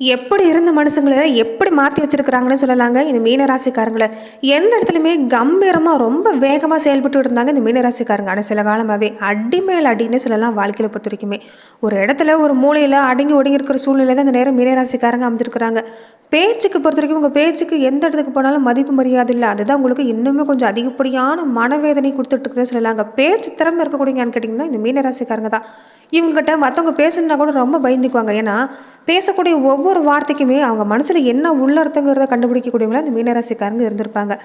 எப்படி இருந்த மனுஷங்களை எப் எப்படி மாற்றி வச்சுருக்கிறாங்கன்னு சொல்லலாங்க. இந்த மீனராசிக்காரங்களை எந்த இடத்துலையுமே கம்பீரமாக ரொம்ப வேகமாக செயல்பட்டு இருந்தாங்க இந்த மீனராசிக்காரங்க. ஆனால் சில காலமாகவே அடி மேல் அடின்னு சொல்லலாம் வாழ்க்கையில் பொறுத்த வரைக்குமே. ஒரு இடத்துல ஒரு மூலையில் அடங்கி ஒடுங்கி இருக்கிற சூழ்நிலை தான் இந்த நேரம் மீனராசிக்காரங்க அமைஞ்சிருக்கிறாங்க பேச்சுக்கு பொறுத்த வரைக்கும் உங்கள் பேச்சுக்கு எந்த இடத்துக்கு போனாலும் மதிப்பு மரியாதை இல்லை. அதுதான் உங்களுக்கு இன்னுமே கொஞ்சம் அதிகப்படியான மனவேதனை கொடுத்துட்டுருக்குதுன்னு சொல்லலாங்க. பேச்சு திறமை இருக்கக்கூடியங்கன்னு கேட்டிங்கன்னா இந்த மீனராசிக்காரங்க தான். இவங்ககிட்ட மற்றவங்க பேசுனா கூட ரொம்ப பயந்துக்குவாங்க. ஏன்னா பேசக்கூடிய ஒவ்வொரு வார்த்தைக்குமே அவங்க மனசில் என்ன உள்ளர்த்தங்கிறத கண்டுபிடிக்கக்கூடியவங்களா இந்த மீனராசிக்காரங்க இருந்திருப்பாங்க.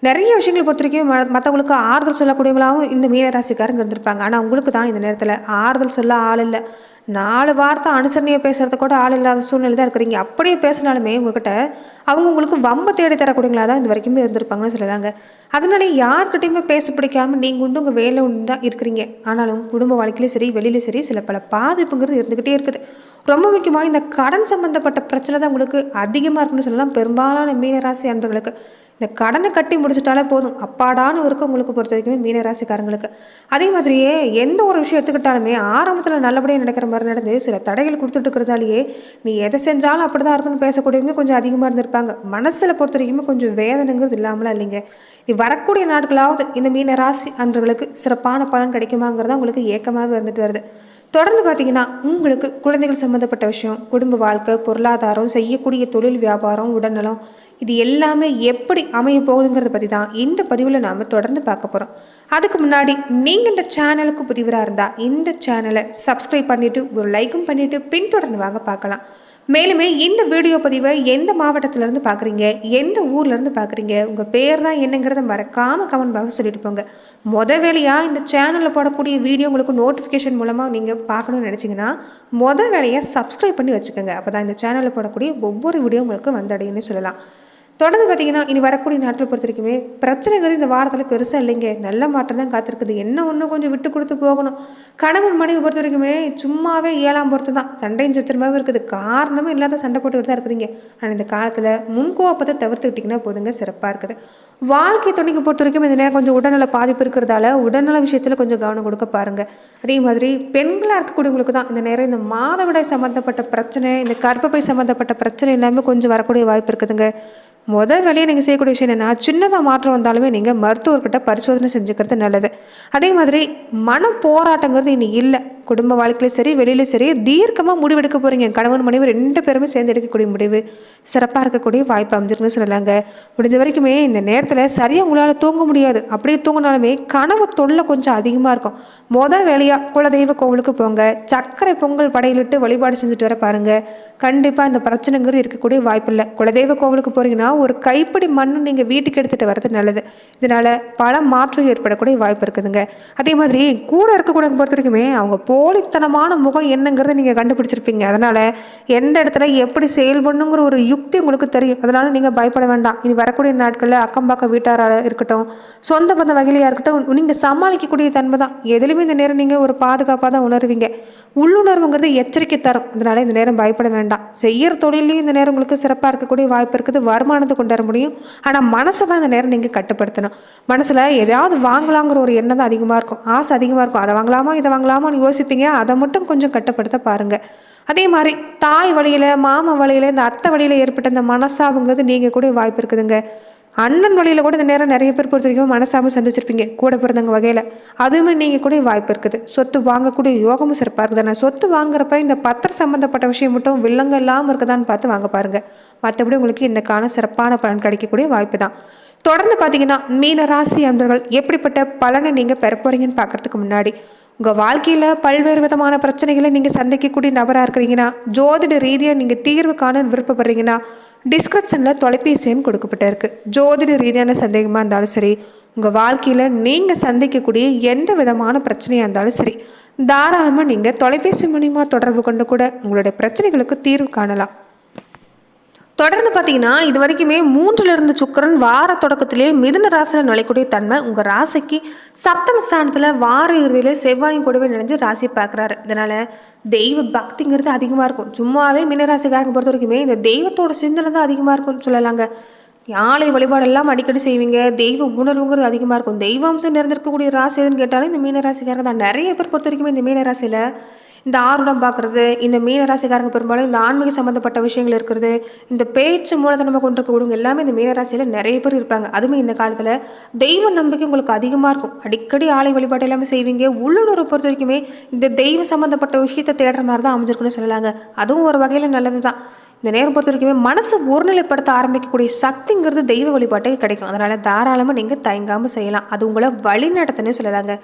நிறைய விஷயங்களை பொறுத்த வரைக்கும் ம- மற்றவங்களுக்கு ஆறுதல் சொல்லக்கூடியவங்களாகவும் இந்த மீனராசிக்காரங்க இருந்திருப்பாங்க. ஆனால் உங்களுக்கு தான் இந்த நேரத்தில் ஆறுதல் சொல்ல ஆள் இல்லை. நாலு வார்த்தை அனுசரணையை பேசுறது கூட ஆள் இல்லாத சூழ்நிலை தான் இருக்கிறீங்க. அப்படியே பேசினாலுமே உங்ககிட்ட அவங்க உங்களுக்கு வம்ப தேடி தரக்கூடியவங்களா தான் இந்த வரைக்குமே இருந்திருப்பாங்கன்னு சொல்லலாங்க. அதனால யார்கிட்டையுமே பேச பிடிக்காம நீங்கள் உண்டு உங்கள் வேலை உண்டு தான் இருக்கிறீங்க. ஆனாலும் குடும்ப வாழ்க்கையிலும் சரி வெளியிலும் சரி சில பல பாதிப்புங்கிறது இருந்துக்கிட்டே இருக்குது. ரொம்ப முக்கியமாக இந்த கடன் சம்மந்தப்பட்ட பிரச்சனை தான் உங்களுக்கு அதிகமாக இருக்குன்னு சொல்லலாம். பெரும்பாலான மீனராசி அன்பர்களுக்கு இந்த கடனை கட்டி முடிச்சிட்டாலே போதும். அப்பாடான இருக்கும் உங்களுக்கு பொறுத்த வரைக்குமே மீனராசிக்காரங்களுக்கு. அதே மாதிரியே எந்த ஒரு விஷயம் எடுத்துக்கிட்டாலுமே ஆரம்பத்தில் நல்லபடியாக நடக்கிற மாதிரி நடந்து சில தடைகள் கொடுத்துட்டு இருக்கிறதாலேயே நீ எதை செஞ்சாலும் அப்படி தான் இருக்குன்னு பேசக்கூடியவங்க கொஞ்சம் அதிகமாக இருந்திருப்பாங்க. மனசில் பொறுத்த வரைக்குமே கொஞ்சம் வேதனைங்கிறது இல்லாமலாம் இல்லைங்க. நீ வரக்கூடிய நாட்களாவது இந்த மீனராசி அன்றுகளுக்கு அன்றர்களுக்கு சிறப்பான பலன் கிடைக்குமாங்கிறதா உங்களுக்கு ஏக்கமாகவே இருந்துட்டு வருது. தொடர்ந்து பார்த்தீங்கன்னா உங்களுக்கு குழந்தைகள் சம்மந்தப்பட்ட விஷயம் குடும்ப வாழ்க்கை பொருளாதாரம் செய்யக்கூடிய தொழில் வியாபாரம் உடல்நலம் இது எல்லாமே எப்படி அமைய போகுதுங்கிறத பற்றி தான் இந்த பதிவில் நாம் தொடர்ந்து பார்க்க போகிறோம் அதுக்கு முன்னாடி நீங்கள் இந்த சேனலுக்கு புதிவராக இருந்தால் இந்த சேனலை சப்ஸ்கிரைப் பண்ணிவிட்டு ஒரு லைக்கும் பண்ணிவிட்டு பின்தொடர்ந்து வாங்க பார்க்கலாம். மேலுமே இந்த வீடியோ பதிவை எந்த மாவட்டத்திலேருந்து பார்க்குறீங்க? எந்த ஊர்லேருந்து பார்க்குறீங்க? உங்கள் பேர் தான் என்னங்கிறத மறக்காமல் கமெண்ட் பாக்ஸ் சொல்லிட்டு போங்க. மொத வேலையாக இந்த சேனலில் போடக்கூடிய வீடியோ உங்களுக்கு நோட்டிஃபிகேஷன் மூலமாக நீங்கள் பார்க்கணும்னு நினச்சிங்கன்னா முத வேலையாக சப்ஸ்கிரைப் பண்ணி வச்சுக்கோங்க. அப்போ தான் இந்த சேனலில் போடக்கூடிய ஒவ்வொரு வீடியோ உங்களுக்கு வந்தடையுன்னு சொல்லலாம். தொடர்ந்து பார்த்தீங்கன்னா இனி வரக்கூடிய நாட்கள் பொறுத்த வரைக்குமே பிரச்சனைகள் இந்த வாரத்தில் பெருசாக இல்லைங்க. நல்ல மாற்றம் தான் காத்திருக்குது. என்ன ஒன்று கொஞ்சம் விட்டு கொடுத்து போகணும். கணவன் மனைவி பொறுத்த வரைக்குமே சும்மாவே ஏழாம் பொறுத்து தான். சண்டையும் சத்திரமாகவும் இருக்குது. காரணமும் இல்லாத சண்டை போட்டுக்கிட்டு தான் இருக்கிறீங்க. ஆனால் இந்த காலத்தில் முன்கோப்பத்தை தவிர்த்துக்கிட்டிங்கன்னா போதுங்க. சிறப்பாக இருக்குது. வாழ்க்கை துணைக்கு பொறுத்த வரைக்கும் இந்த நேரம் கொஞ்சம் உடல்நல பாதிப்பு இருக்கிறதால உடல்நல விஷயத்தில் கொஞ்சம் கவனம் கொடுக்க பாருங்கள் அதே மாதிரி பெண்களாக இருக்கக்கூடியவங்களுக்கு தான் இந்த நேரம் இந்த மாதவிடாய் சம்மந்தப்பட்ட பிரச்சனை இந்த கர்ப்பப்பை சம்மந்தப்பட்ட பிரச்சனை எல்லாமே கொஞ்சம் வரக்கூடிய வாய்ப்பு இருக்குதுங்க. முதல் வேலையை நீங்கள் செய்யக்கூடிய விஷயம் என்னென்னா சின்னதாக மாற்றம் வந்தாலுமே நீங்கள் மருத்துவர்கிட்ட பரிசோதனை செஞ்சுக்கிறது நல்லது. அதே மாதிரி மன போராட்டங்கிறது இனி இல்லை. குடும்ப வாழ்க்கையிலும் சரி வெளியிலும் சரி தீர்க்கமாக முடிவெடுக்க போகிறீங்க கணவன் மனைவி ரெண்டு பேருமே சேர்ந்து எடுக்கக்கூடிய முடிவு சிறப்பாக இருக்கக்கூடிய வாய்ப்பு அமைஞ்சிருக்குன்னு சொல்லலாங்க. முடிஞ்ச வரைக்குமே இந்த நேரத்தில் சரியாக உங்களால் தூங்க முடியாது. அப்படியே தூங்கினாலுமே கனவு தொல்லை கொஞ்சம் அதிகமாக இருக்கும். மொதல் வேலையாக குலதெய்வ கோவிலுக்கு போங்க. சர்க்கரை பொங்கல் படையிலிட்டு வழிபாடு செஞ்சுட்டு வர பாருங்கள் கண்டிப்பாக இந்த பிரச்சனைங்கிறது இருக்கக்கூடிய வாய்ப்பு இல்லை. குலதெய்வ கோவிலுக்கு போகிறீங்கன்னா ஒரு கைப்பிடி மண் நீங்கள் வீட்டுக்கு எடுத்துகிட்டு வர்றது நல்லது. இதனால் பல மாற்றம் ஏற்படக்கூடிய வாய்ப்பு இருக்குதுங்க. அதே மாதிரி கூட இருக்கக்கூடிய பொறுத்த வரைக்குமே அவங்க போலித்தனமான முகம் என்னங்கிறத நீங்கள் கண்டுபிடிச்சிருப்பீங்க. அதனால் எந்த இடத்துல எப்படி செயல்படணுங்கிற ஒரு யுக்தி உங்களுக்கு தெரியும். அதனால் நீங்கள் பயப்பட வேண்டாம். இனி வரக்கூடிய நாட்களில் அக்கம் பக்கம் வீட்டாராக இருக்கட்டும் சொந்த பந்த வகையிலையாக இருக்கட்டும் நீங்கள் சமாளிக்கக்கூடிய தன்மை தான். எதுலையுமே இந்த நேரம் நீங்கள் ஒரு பாதுகாப்பாக தான் உணர்வீங்க. உள்ளுணர்வுங்கிறது எச்சரிக்கை தரும். அதனால் இந்த நேரம் பயப்பட வேண்டாம். செய்கிற தொழிலையும் இந்த நேரம் உங்களுக்கு சிறப்பாக இருக்கக்கூடிய வாய்ப்பு இருக்குது. வருமானம் ஆனந்தத்தை கொண்டு வர முடியும். ஆனால் மனசை தான் அந்த நேரம் நீங்கள் கட்டுப்படுத்தணும். மனசில் எதாவது வாங்கலாங்கிற ஒரு எண்ணம் தான் அதிகமாக இருக்கும். ஆசை அதிகமாக இருக்கும். அதை வாங்கலாமா இதை வாங்கலாமான்னு யோசிப்பீங்க. அதை மட்டும் கொஞ்சம் கட்டுப்படுத்த பாருங்கள் அதே மாதிரி தாய் வழியில் மாமா வழியில் இந்த அத்தை வழியில் ஏற்பட்ட இந்த மனசாபங்கிறது நீங்கள் கூட வாய்ப்பு இருக்குதுங்க. அண்ணன் வழியில் கூட இந்த நேரம் நிறைய பேர் பொறுத்த வரைக்கும் மனசாபம் சந்திச்சிருப்பீங்க. கூட பிறந்தவங்க வகையில். அதுவுமே நீங்கள் கூட வாய்ப்பு இருக்குது. சொத்து வாங்கக்கூடிய யோகமும் சிறப்பாக இருக்குது. ஆனால் சொத்து வாங்குறப்ப இந்த பத்திர சம்மந்தப்பட்ட விஷயம் மட்டும் வில்லங்க இல்லாமல் இருக்குதான்னு பார்த்து வாங்க பாருங்க. மற்றபடி உங்களுக்கு இந்த கால சிறப்பான பலன் கிடைக்கக்கூடிய வாய்ப்பு தான். தொடர்ந்து பார்த்தீங்கன்னா மீன ராசி அன்பர்கள் எப்படிப்பட்ட பலனை நீங்கள் பெற போகிறீங்கன்னு பார்க்குறதுக்கு முன்னாடி உங்கள் வாழ்க்கையில் பல்வேறு விதமான பிரச்சனைகளை நீங்கள் சந்திக்கக்கூடிய நபராக இருக்கிறீங்கன்னா ஜோதிட ரீதியாக நீங்கள் தீர்வு காண விருப்பப்படுறீங்கன்னா டிஸ்கிரிப்ஷனில் தொலைபேசியும் கொடுக்கப்பட்டிருக்கு. ஜோதிட ரீதியான சந்தேகமாக இருந்தாலும் சரி உங்கள் வாழ்க்கையில் நீங்கள் சந்திக்கக்கூடிய எந்த விதமான பிரச்சனையாக இருந்தாலும் சரி தாராளமாக நீங்கள் தொலைபேசி மூலிமா தொடர்பு கொண்டு கூட உங்களுடைய பிரச்சனைகளுக்கு தீர்வு காணலாம். தொடர்ந்து பார்த்தீங்கன்னா இது வரைக்குமே மூன்றிலிருந்து இருந்த சுக்கரன் வார தொடக்கத்திலே மிதுன ராசியில் நுழைக்கூடிய தன்மை உங்கள் ராசிக்கு சப்தம ஸ்தானத்தில் வார இறுதியில் செவ்வாயும் கூடவே நினைஞ்சு ராசி பார்க்குறாரு. இதனால் தெய்வ பக்திங்கிறது அதிகமாக இருக்கும். சும்மாவே மீனராசிக்காரங்க பொறுத்த வரைக்குமே இந்த தெய்வத்தோட சிந்தனை தான் அதிகமாக இருக்கும்னு சொல்லலாங்க. ஆலய வழிபாடெல்லாம் அடிக்கடி செய்வீங்க. தெய்வ உணர்வுங்கிறது அதிகமாக இருக்கும். தெய்வாம்சம் நிறைந்திருக்கக்கூடிய ராசி எதுன்னு கேட்டாலும் இந்த மீனராசிக்காரங்க தான். நிறைய பேர் பொறுத்த வரைக்குமே இந்த மீனராசியில் இந்த ஆர்வம் பார்க்குறது இந்த மீனராசிக்காரங்க பெரும்பாலும் இந்த ஆன்மீக சம்மந்தப்பட்ட விஷயங்கள் இருக்கிறது இந்த பேச்சு மூலதனமாக கொண்டு இருக்கக்கூடிய எல்லாமே இந்த மீனராசியில் நிறைய பேர் இருப்பாங்க. அதுவுமே இந்த காலத்தில் தெய்வ நம்பிக்கை உங்களுக்கு அதிகமாக இருக்கும். அடிக்கடி ஆலை வழிபாடு எல்லாமே செய்வீங்க. உள்ளுணர்வு பொறுத்த வரைக்குமே இந்த தெய்வ சம்மந்தப்பட்ட விஷயத்தை தேடுற மாதிரி தான் அமைஞ்சிருக்குன்னு சொல்லலாங்க. அதுவும் ஒரு வகையில் நல்லது தான் இந்த நேரம் பொறுத்த வரைக்குமே மனசு ஒருநிலைப்படுத்த ஆரம்பிக்கக்கூடிய சக்திங்கிறது தெய்வ வழிபாட்டுக்கு கிடைக்கும். அதனால் தாராளமாக நீங்கள் தயங்காமல் செய்யலாம். அது உங்களை வழி நடத்துன்னு சொல்லலாங்க.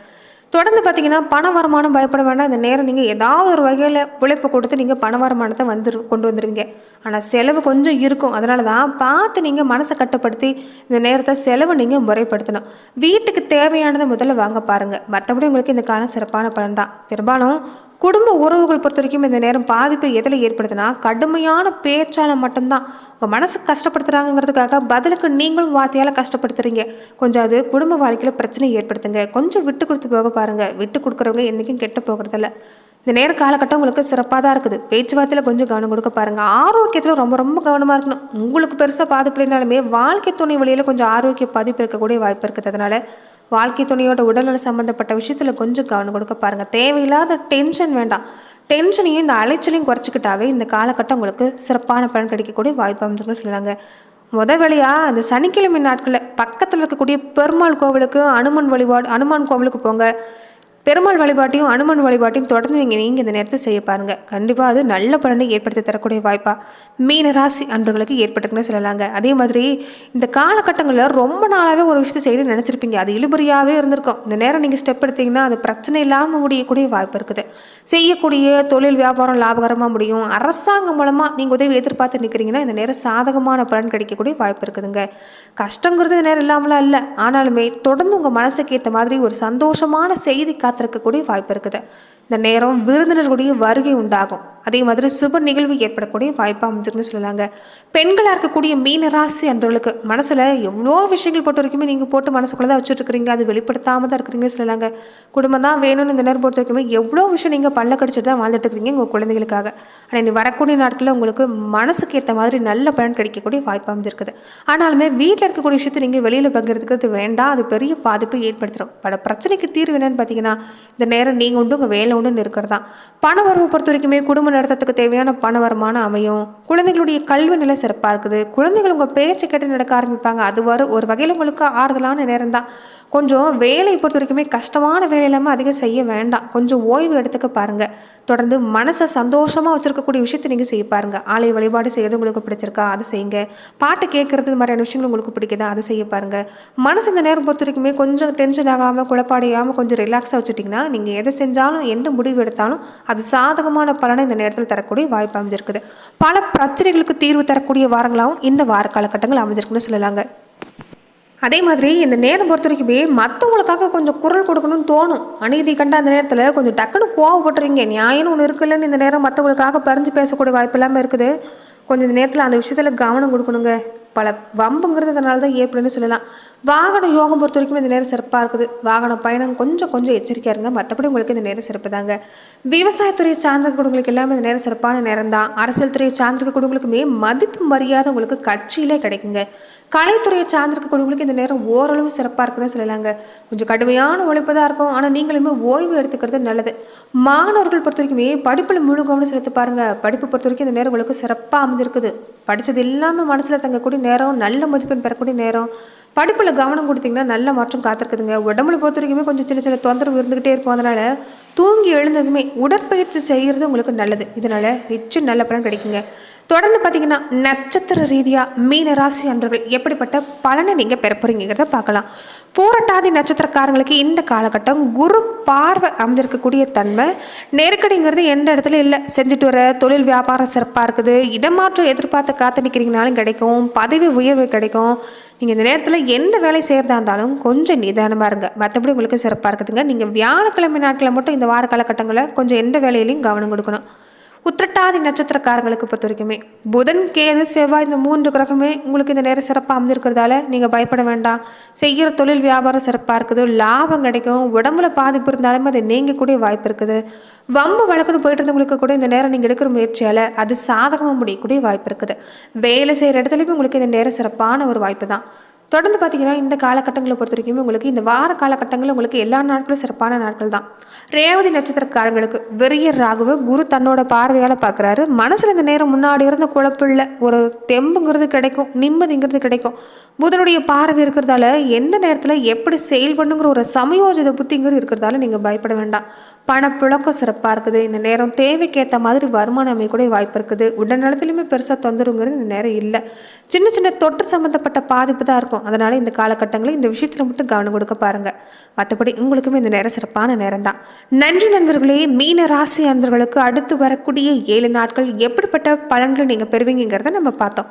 தொடர்ந்து பார்த்தீங்கன்னா பண வருமானம் பயப்பட வேண்டாம். இந்த நேரம் நீங்கள் ஏதாவது ஒரு வகையில் உழைப்பு கொடுத்து நீங்கள் பண வருமானத்தை வந்து கொண்டு வந்துடுவீங்க ஆனால் செலவு கொஞ்சம் இருக்கும். அதனால தான் பார்த்து நீங்கள் மனசை கட்டுப்படுத்தி இந்த நேரத்தை செலவு நீங்கள் முறைப்படுத்தணும். வீட்டுக்கு தேவையானதை முதல்ல வாங்க பாருங்கள் மற்றபடி உங்களுக்கு இந்த காலம் சிறப்பான பலன் தான் பெரும்பாலும் குடும்ப உறவுகள் பொறுத்த வரைக்கும் இந்த நேரம் பாதிப்பை எதில் ஏற்படுதுன்னா கடுமையான பேச்சால் மட்டும்தான். உங்கள் மனசு கஷ்டப்படுத்துகிறாங்கிறதுக்காக பதிலுக்கு நீங்களும் வார்த்தையால் கஷ்டப்படுத்துறீங்க. கொஞ்சம் அது குடும்ப வாழ்க்கையில் பிரச்சனை ஏற்படுத்துங்க. கொஞ்சம் விட்டு கொடுத்து போக பாருங்கள் விட்டு கொடுக்குறவங்க என்றைக்கும் கெட்டு போகிறதில்ல. இந்த நேர காலகட்டம் உங்களுக்கு சிறப்பாக தான் இருக்குது. பேச்சுவார்த்தையில் கொஞ்சம் கவனம் கொடுக்க பாருங்கள் ஆரோக்கியத்தில் ரொம்ப ரொம்ப கவனமாக இருக்கணும். உங்களுக்கு பெருசாக பாதிப்பு இல்லைனாலுமே வாழ்க்கை துணை வழியில் கொஞ்சம் ஆரோக்கிய பாதிப்பு இருக்கக்கூடிய வாய்ப்பு இருக்குது. அதனால் வாழ்க்கை துணையோட உடல்நல சம்மந்தப்பட்ட விஷயத்தில் கொஞ்சம் கவனம் கொடுக்க பாருங்கள் தேவையில்லாத டென்ஷன் வேண்டாம். டென்ஷனையும் இந்த அலைச்சலையும் குறைச்சிக்கிட்டாவே இந்த காலகட்டம் உங்களுக்கு சிறப்பான பலன் கிடைக்கக்கூடிய வாய்ப்பு அமைஞ்சிருக்குன்னு சொல்லலாங்க. முத வேலையாக அந்த சனிக்கிழமை நாட்களில் பக்கத்தில் இருக்கக்கூடிய பெருமாள் கோவிலுக்கு அனுமன் வழிபாடு அனுமான் கோவிலுக்கு போங்க. பெருமாள் வழிபாட்டையும் அனுமன் வழிபாட்டையும் தொடர்ந்து நீங்கள் நீங்கள் இந்த நேரத்தை செய்ய பாருங்கள் கண்டிப்பாக அது நல்ல பலனை ஏற்படுத்தி தரக்கூடிய வாய்ப்பாக மீன ராசி அன்பர்களுக்கு ஏற்பட்டுக்குன்னு சொல்லலாங்க. அதே மாதிரி இந்த காலகட்டங்களில் ரொம்ப நாளாகவே ஒரு விஷயத்தை செய்ய நினச்சிருப்பீங்க. அது இழுபறியாகவே இருந்திருக்கும். இந்த நேரம் நீங்கள் ஸ்டெப் எடுத்தீங்கன்னா அது பிரச்சனை இல்லாமல் முடியக்கூடிய வாய்ப்பு இருக்குது. செய்யக்கூடிய தொழில் வியாபாரம் லாபகரமாக முடியும். அரசாங்கம் மூலமாக நீங்கள் உதவி எதிர்பார்த்து நிற்கிறீங்கன்னா இந்த நேரம் சாதகமான பலன் கிடைக்கக்கூடிய வாய்ப்பு இருக்குதுங்க. கஷ்டங்கிறது இந்த நேரம் இல்லாமலாம் இல்லை. ஆனாலுமே தொடர்ந்து உங்கள் மனசுக்கு ஏற்ற மாதிரி ஒரு சந்தோஷமான செய்தி காத்திருக்கக்கூடிய வாய்ப்பு இருக்குது. இந்த நேரம் விருந்தினர்களுடைய வருகை உண்டாகும். அதே மாதிரி சுப நிகழ்வு ஏற்படக்கூடிய வாய்ப்பு அமைஞ்சிருக்குன்னு சொல்லலாங்க பெண்களாக இருக்கக்கூடிய மீன ராசி அன்றவர்களுக்கு மனசில் எவ்வளோ விஷயங்கள் பொறுத்த வரைக்குமே நீங்கள் போட்டு மனசுக்குள்ளே தான் வச்சுட்டு அது வெளிப்படுத்தாமல் தான் இருக்கிறீங்கன்னு சொல்லலாங்க குடும்பம் தான் வேணும்னு இந்த நேரம் பொறுத்த வரைக்குமே எவ்வளோ விஷயம் நீங்கள் பல்ல கடிச்சிட்டு தான் வாழ்ந்துட்டு இருக்கிறீங்க உங்கள் குழந்தைகளுக்காக. ஆனால் இனி வரக்கூடிய நாட்களில் உங்களுக்கு மனசுக்கு ஏற்ற மாதிரி நல்ல பலன் கிடைக்கக்கூடிய வாய்ப்பு அமைஞ்சிருக்குது. ஆனாலுமே வீட்டில் இருக்கக்கூடிய விஷயத்தை நீங்கள் வெளியில் பங்கிறதுக்கு அது வேண்டாம். அது பெரிய பாதிப்பை ஏற்படுத்திடும் பல பிரச்சனைக்கு தீர்வு என்னன்னு பார்த்தீங்கன்னா இந்த நேரம் நீங்கள் உண்டு உங்கள் வேலை உண்டுன்னு இருக்கிறது பண வரவு பொறுத்த வரைக்குமே குடும்ப நடத்தத்துக்கு தேவையான பண வருமானம் அமையும். குழந்தைகளுடைய கல்வி நிலை சிறப்பாக இருக்குது. குழந்தைகள் உங்கள் பேச்சு கேட்டு நடக்க ஆரம்பிப்பாங்க. அது வர ஒரு வகையில் உங்களுக்கு ஆறுதலான நேரம் தான். கொஞ்சம் வேலை பொறுத்த வரைக்குமே கஷ்டமான வேலை இல்லாமல் அதிகம் செய்ய வேண்டாம். கொஞ்சம் ஓய்வு எடுத்துக்க பாருங்கள் தொடர்ந்து மனசை சந்தோஷமாக வச்சுருக்கக்கூடிய விஷயத்தை நீங்கள் செய்ய பாருங்கள் ஆலய வழிபாடு செய்கிறது உங்களுக்கு பிடிச்சிருக்கா? அதை செய்யுங்க. பாட்டு கேட்குறது மாதிரியான விஷயங்கள் உங்களுக்கு பிடிக்குதா? அதை செய்ய பாருங்கள் மனசு இந்த நேரம் பொறுத்த வரைக்குமே கொஞ்சம் டென்ஷன் ஆகாமல் குழப்பாடையாமல் கொஞ்சம் ரிலாக்ஸாக வச்சுட்டிங்கன்னா நீங்கள் எதை செஞ்சாலும் எந்த முடிவு எடுத்தாலும் அது சாதகமான பலனை இந்த நேரத்தில் தரக்கூடிய வாய்ப்பு அமைஞ்சிருக்குது. பல பிரச்சனைகளுக்கு தீர்வு தரக்கூடிய வாரங்களாகவும் இந்த வார காலகட்டங்கள் அமைஞ்சிருக்குன்னு சொல்லலாங்க. அதே மாதிரி இந்த நேரம் பொறுத்த வரைக்குமே மற்றவங்களுக்காக கொஞ்சம் குரல் கொடுக்கணும்னு தோணும். அநீதி கண்ட அந்த நேரத்தில் கொஞ்சம் டக்குன்னு கோவப்படுறீங்க நியாயம்னு ஒன்று இருக்குல்லன்னு இந்த நேரம் மற்றவங்களுக்காக பறிஞ்சு பேசக்கூடிய வாய்ப்பு இல்லாமல் இருக்குது. கொஞ்சம் இந்த நேரத்தில் அந்த விஷயத்தில் கவனம் கொடுக்கணுங்க. பல வம்புங்கிறது அதனால தான் ஏற்படுன்னு சொல்லலாம். வாகன யோகம் பொறுத்த வரைக்கும் இந்த நேரம் சிறப்பாக இருக்குது. வாகன பயணம் கொஞ்சம் கொஞ்சம் எச்சரிக்கையாக இருங்க மற்றபடி உங்களுக்கு இந்த நேரம் சிறப்பு தாங்க. விவசாயத்துறையை சார்ந்திருக்கக்கூடியவங்களுக்கு எல்லாமே இந்த நேரம் சிறப்பான நேரம் தான். அரசியல் துறையை சார்ந்திருக்கக்கூடியவங்களுக்குமே மதிப்பு மரியாதை உங்களுக்கு கட்சியிலே கிடைக்குங்க. கலைத்துறையை சார்ந்திருக்கக்கூடியவங்களுக்கு இந்த நேரம் ஓரளவு சிறப்பாக இருக்குன்னு சொல்லலாங்க. கொஞ்சம் கடுமையான உழைப்பு தான் இருக்கும். ஆனால் நீங்களுமே ஓய்வு எடுத்துக்கிறது நல்லது. மாணவர்கள் பொறுத்த வரைக்குமே படிப்பில் முழு கவனம் செலுத்தி பாருங்கள் படிப்பு பொறுத்த வரைக்கும் இந்த நேரம் உங்களுக்கு சிறப்பாக அமைஞ்சிருக்குது. படித்தது எல்லாமே மனசில் தங்கக்கூடிய நேரம் நல்ல மதிப்பெண் பெறக்கூடிய நேரம். படிப்பில் கவனம் கொடுத்தீங்கன்னா நல்ல மாற்றம் காத்திருக்குதுங்க. உடம்புல பொறுத்த வரைக்குமே கொஞ்சம் சின்ன சின்ன தொந்தரவு இருந்துகிட்டே இருக்கும். அதனால் தூங்கி எழுந்ததுமே உடற்பயிற்சி செய்கிறது உங்களுக்கு நல்லது. இதனால் நிச்சயம் நல்ல பலன் கிடைக்குங்க. தொடர்ந்து பார்த்தீங்கன்னா நட்சத்திர ரீதியாக மீன ராசி அன்றர்கள் எப்படிப்பட்ட பலனை நீங்கள் பெற போகிறீங்கிறத பார்க்கலாம். பூரட்டாதி நட்சத்திரக்காரங்களுக்கு இந்த காலகட்டம் குரு பார்வை அமைஞ்சிருக்கக்கூடிய தன்மை. நெருக்கடிங்கிறது எந்த இடத்துல இல்லை. செஞ்சுட்டு வர தொழில் வியாபாரம் சிறப்பாக இருக்குது. இடமாற்றம் எதிர்பார்த்து காத்து நிற்கிறீங்கனாலும் கிடைக்கும். பதவி உயர்வு கிடைக்கும். நீங்கள் இந்த நேரத்தில் எந்த வேலை செய்கிறதா இருந்தாலும் கொஞ்சம் நிதானமாக இருங்க. மற்றபடி உங்களுக்கு சிறப்பாக இருக்குதுங்க. நீங்கள் வியாழக்கிழமை நாட்களில் மட்டும் இந்த வார காலகட்டங்களில் கொஞ்சம் எந்த வேலையிலையும் கவனம் கொடுக்கணும். உத்திரட்டாதி நட்சத்திரக்காரங்களுக்கு பொறுத்த வரைக்குமே புதன் கேது செவ்வாய் இந்த மூன்று கிரகமே உங்களுக்கு இந்த நேரம் சிறப்பாக அமைஞ்சிருக்கிறதால நீங்கள் பயப்பட வேண்டாம். செய்கிற தொழில் வியாபாரம் சிறப்பாக இருக்குது. லாபம் கிடைக்கும். உடம்புல பாதிப்பு இருந்தாலுமே அது நீங்கக்கூடிய வாய்ப்பு இருக்குது. வம்பு வழக்குன்னு போயிட்டு இருந்தவங்களுக்கு கூட இந்த நேரம் நீங்கள் எடுக்கிற முயற்சியால் அது சாதகமாக முடியக்கூடிய வாய்ப்பு இருக்குது. வேலை செய்கிற இடத்துலையுமே உங்களுக்கு இந்த நேரம் சிறப்பான ஒரு வாய்ப்பு தான். தொடர்ந்து பார்த்தீங்கன்னா இந்த காலகட்டங்களை பொறுத்த வரைக்கும் உங்களுக்கு இந்த வார காலகட்டங்களில் உங்களுக்கு எல்லா நாட்களும் சிறப்பான நாட்கள் தான். ரேவதி நட்சத்திரக்காரங்களுக்கு வெறிய ராகுவ குரு தன்னோட பார்வையால் பார்க்குறாரு மனசில் இந்த நேரம் முன்னாடி இருந்த குழப்பில்ல ஒரு தெம்புங்கிறது கிடைக்கும் நிம்மதிங்கிறது கிடைக்கும். புதனுடைய பார்வை இருக்கிறதால எந்த நேரத்தில் எப்படி செயல்படணுங்கிற ஒரு சமயோஜித புத்திங்கிறது இருக்கிறதால நீங்கள் பயப்பட வேண்டாம். பணப்புழக்கம் சிறப்பாக இருக்குது. இந்த நேரம் தேவைக்கேற்ற மாதிரி வருமானம் அமையக்கூடிய வாய்ப்பு இருக்குது. உடல் நலத்துலையுமே பெருசாக தொந்தரவுங்கிறது இந்த நேரம் இல்லை. சின்ன சின்ன தொற்று சம்மந்தப்பட்ட பாதிப்பு தான் இருக்கும். அதனால் இந்த காலகட்டங்களில் இந்த விஷயத்தில் மட்டும் கவனம் கொடுக்க பாருங்கள் மற்றபடி உங்களுக்குமே இந்த நேரம் சிறப்பான நேரம் தான். நன்றி நண்பர்களே. மீன ராசி அன்பர்களுக்கு அடுத்து வரக்கூடிய ஏழு நாட்கள் எப்படிப்பட்ட பலன்களை நீங்கள் பெறுவீங்கிறத நம்ம பார்த்தோம்.